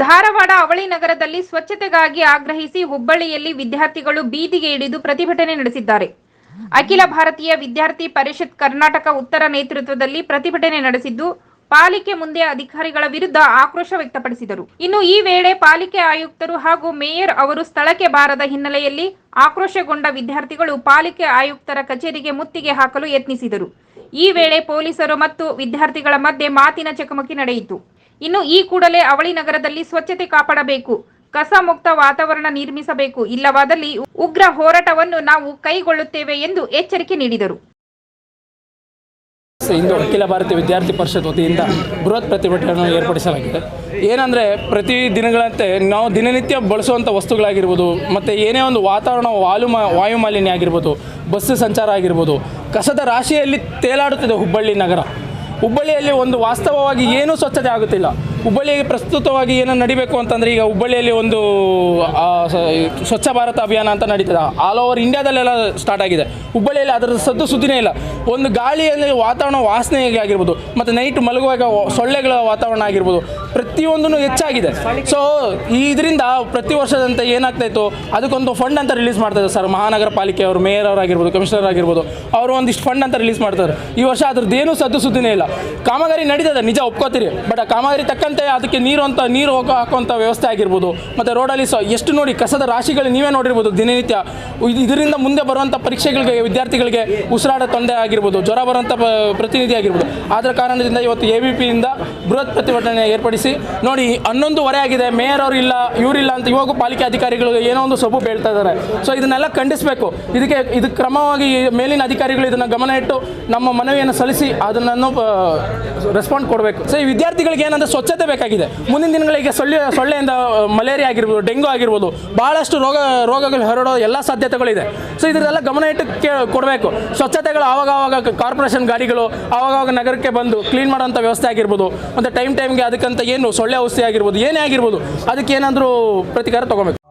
ಧಾರವಾಡ ಅವಳಿ ನಗರದಲ್ಲಿ ಸ್ವಚ್ಛತೆಗಾಗಿ ಆಗ್ರಹಿಸಿ ಹುಬ್ಬಳ್ಳಿಯಲ್ಲಿ ವಿದ್ಯಾರ್ಥಿಗಳು ಬೀದಿಗೆ ಇಳಿದು ಪ್ರತಿಭಟನೆ ನಡೆಸಿದ್ದಾರೆ. ಅಖಿಲ ಭಾರತೀಯ ವಿದ್ಯಾರ್ಥಿ ಪರಿಷತ್ ಕರ್ನಾಟಕ ಉತ್ತರ ನೇತೃತ್ವದಲ್ಲಿ ಪ್ರತಿಭಟನೆ ನಡೆಸಿದ್ದು, ಪಾಲಿಕೆ ಮುಂದೆ ಅಧಿಕಾರಿಗಳ ವಿರುದ್ಧ ಆಕ್ರೋಶ ವ್ಯಕ್ತಪಡಿಸಿದರು. ಇನ್ನು ಈ ವೇಳೆ ಪಾಲಿಕೆ ಆಯುಕ್ತರು ಹಾಗೂ ಮೇಯರ್ ಅವರು ಸ್ಥಳಕ್ಕೆ ಬಾರದ ಹಿನ್ನೆಲೆಯಲ್ಲಿ ಆಕ್ರೋಶಗೊಂಡ ವಿದ್ಯಾರ್ಥಿಗಳು ಪಾಲಿಕೆ ಆಯುಕ್ತರ ಕಚೇರಿಗೆ ಮುತ್ತಿಗೆ ಹಾಕಲು ಯತ್ನಿಸಿದರು. ಈ ವೇಳೆ ಪೊಲೀಸರು ಮತ್ತು ವಿದ್ಯಾರ್ಥಿಗಳ ಮಧ್ಯೆ ಮಾತಿನ ಚಕಮಕಿ ನಡೆಯಿತು. ಇನ್ನು ಈ ಕೂಡಲೇ ಅವಳಿ ನಗರದಲ್ಲಿ ಸ್ವಚ್ಛತೆ ಕಾಪಾಡಬೇಕು. ಕಸ ಮುಕ್ತ ವಾತಾವರಣ ನಿರ್ಮಿಸಬೇಕು. ಇಲ್ಲವಾದಲ್ಲಿ ಉಗ್ರ ಹೋರಾಟವನ್ನು ನಾವು ಕೈಗೊಳ್ಳುತ್ತೇವೆ ಎಂದು ಎಚ್ಚರಿಕೆ ನೀಡಿದರು. ಇಂದು ಅಖಿಲ ಭಾರತೀಯ ವಿದ್ಯಾರ್ಥಿ ಪರಿಷತ್ ವತಿಯಿಂದ ಬೃಹತ್ ಪ್ರತಿಭಟನೆಯನ್ನು ಏರ್ಪಡಿಸಲಾಗಿದೆ. ಏನಂದರೆ, ಪ್ರತಿ ದಿನಗಳಂತೆ ನಾವು ದಿನನಿತ್ಯ ಬಳಸುವಂಥ ವಸ್ತುಗಳಾಗಿರ್ಬೋದು, ಮತ್ತು ಏನೇ ಒಂದು ವಾತಾವರಣ ವಾಯು ಮಾ ವಾಯು ಮಾಲಿನ್ಯ ಆಗಿರ್ಬೋದು ಬಸ್ ಸಂಚಾರ ಆಗಿರ್ಬೋದು, ಕಸದ ರಾಶಿಯಲ್ಲಿ ತೇಲಾಡುತ್ತಿದೆ ಹುಬ್ಬಳ್ಳಿ ನಗರ. ಹುಬ್ಬಳ್ಳಿಯಲ್ಲಿ ಒಂದು ವಾಸ್ತವವಾಗಿ ಏನೂ ಸ್ವಚ್ಛತೆ ಆಗುತ್ತಿಲ್ಲ. ಹುಬ್ಬಳ್ಳಿಗೆ ಪ್ರಸ್ತುತವಾಗಿ ಏನೋ ನಡಿಬೇಕು ಅಂತಂದರೆ ಈಗ ಹುಬ್ಬಳ್ಳಿಯಲ್ಲಿ ಒಂದು ಸ್ವಚ್ಛ ಭಾರತ ಅಭಿಯಾನ ಅಂತ ನಡೀತದೆ. ಆಲ್ ಓವರ್ ಇಂಡಿಯಾದಲ್ಲೆಲ್ಲ ಸ್ಟಾರ್ಟ್ ಆಗಿದೆ. ಹುಬ್ಬಳ್ಳಿಯಲ್ಲಿ ಅದರ ಸದ್ದು ಸುದ್ದಿನೇ ಇಲ್ಲ. ಒಂದು ಗಾಳಿಯಲ್ಲಿ ವಾತಾವರಣ ವಾಸನೆ ಆಗಿರ್ಬೋದು, ಮತ್ತು ನೈಟ್ ಮಲಗುವಾಗ ಸೊಳ್ಳೆಗಳ ವಾತಾವರಣ ಆಗಿರ್ಬೋದು ಪ್ರತಿಯೊಂದೂ ಹೆಚ್ಚಾಗಿದೆ. ಸೊ ಇದರಿಂದ ಪ್ರತಿ ವರ್ಷದಂತೆ ಏನಾಗ್ತಾ ಇತ್ತು ಅದಕ್ಕೊಂದು ಫಂಡ್ ಅಂತ ರಿಲೀಸ್ ಮಾಡ್ತಾರೆ ಸರ್. ಮಹಾನಗರ ಪಾಲಿಕೆ ಅವರು ಮೇಯರ್ ಅವರಾಗಿರ್ಬೋದು ಕಮಿಷನರ್ ಆಗಿರ್ಬೋದು, ಅವರು ಒಂದಿಷ್ಟು ಫಂಡ್ ಅಂತ ರಿಲೀಸ್ ಮಾಡ್ತಾರೆ ಈ ವರ್ಷ ಅದ್ರದ್ದೇನು ಸದ್ದು ಸುದ್ದಿನೇ ಇಲ್ಲ. ಕಾಮಗಾರಿ ನಡೀತದೆ, ನಿಜ ಒಪ್ಕೋತೀರಿ. ಬಟ್ ಆ ಕಾಮಗಾರಿ ತಕ್ಕಂತೆ ಅದಕ್ಕೆ ನೀರು ಅಂತ, ನೀರು ಹೋಗೋ ಹಾಕುವಂಥ ವ್ಯವಸ್ಥೆ ಆಗಿರ್ಬೋದು. ಮತ್ತು ರೋಡಲ್ಲಿ ಸೊ, ಎಷ್ಟು ನೋಡಿ ಕಸದ ರಾಶಿಗಳು ನೀವೇ ನೋಡಿರ್ಬೋದು ದಿನನಿತ್ಯ. ಇದರಿಂದ ಮುಂದೆ ಬರುವಂಥ ಪರೀಕ್ಷೆಗಳಿಗೆ, ವಿದ್ಯಾರ್ಥಿಗಳಿಗೆ ಉಸಿರಾಡ ತೊಂದರೆ ಆಗಿರ್ಬೋದು, ಜ್ವರ ಬರುವಂಥ ಪ್ರತಿನಿಧಿ ಆಗಿರ್ಬೋದು. ಆದ ಕಾರಣದಿಂದ ಇವತ್ತು ಎ ಬಿ ಪಿಯಿಂದ ಬೃಹತ್ ಪ್ರತಿಭಟನೆ ಏರ್ಪಡಿಸಿ ನೋಡಿ, ಹನ್ನೊಂದುವರೆ ಆಗಿದೆ. ಮೇಯರ್ ಅವರು ಇಲ್ಲ, ಇವರಿಲ್ಲ ಅಂತ ಇವಾಗ ಪಾಲಿಕೆ ಅಧಿಕಾರಿಗಳು ಏನೋ ಒಂದು ಸೊಬು ಬೀಳ್ತಾ ಇದ್ದಾರೆ. ಸೊ ಇದನ್ನೆಲ್ಲ ಖಂಡಿಸಬೇಕು. ಇದಕ್ಕೆ, ಇದು ಕ್ರಮವಾಗಿ ಮೇಲಿನ ಅಧಿಕಾರಿಗಳು ಇದನ್ನು ಗಮನ ಇಟ್ಟು ನಮ್ಮ ಮನವಿಯನ್ನು ಸಲ್ಲಿಸಿ ಅದನ್ನು ರೆಸ್ಪಾಂಡ್ ಕೊಡಬೇಕು. ಸೊ ಈ ವಿದ್ಯಾರ್ಥಿಗಳಿಗೆ ಏನಂದ್ರೆ ಸ್ವಚ್ಛತೆ ಬೇಕಾಗಿದೆ. ಮುಂದಿನ ದಿನಗಳಿಗೆ ಸೊಳ್ಳೆ, ಸೊಳ್ಳೆಯಿಂದ ಮಲೇರಿಯಾ ಆಗಿರ್ಬೋದು ಡೆಂಗು ಆಗಿರ್ಬೋದು ಭಾಳಷ್ಟು ರೋಗ, ರೋಗಗಳು ಹರಡೋ ಎಲ್ಲ ಸಾಧ್ಯತೆಗಳಿದೆ. ಸೊ ಇದನ್ನೆಲ್ಲ ಗಮನ ಇಟ್ಟು ಕೊಡಬೇಕು. ಸ್ವಚ್ಛತೆಗಳು ಆವಾಗ ಆವಾಗ ಕಾರ್ಪೊರೇಷನ್ ಗಾಡಿಗಳು ಆವಾಗವಾಗ ಆವಾಗ ನಗರಕ್ಕೆ ಬಂದು ಕ್ಲೀನ್ ಮಾಡೋಂಥ ವ್ಯವಸ್ಥೆ ಆಗಿರ್ಬೋದು. ಮತ್ತು ಟೈಮ್ ಟೈಮ್ಗೆ ಅದಕ್ಕಂತ ಏನು ಸೊಳ್ಳೆ ಔಷಧಿ ಆಗಿರ್ಬೋದು ಏನೇ ಆಗಿರ್ಬೋದು ಅದಕ್ಕೆ ಏನಾದರೂ ಪ್ರತಿಕಾರ ತೊಗೋಬೇಕು.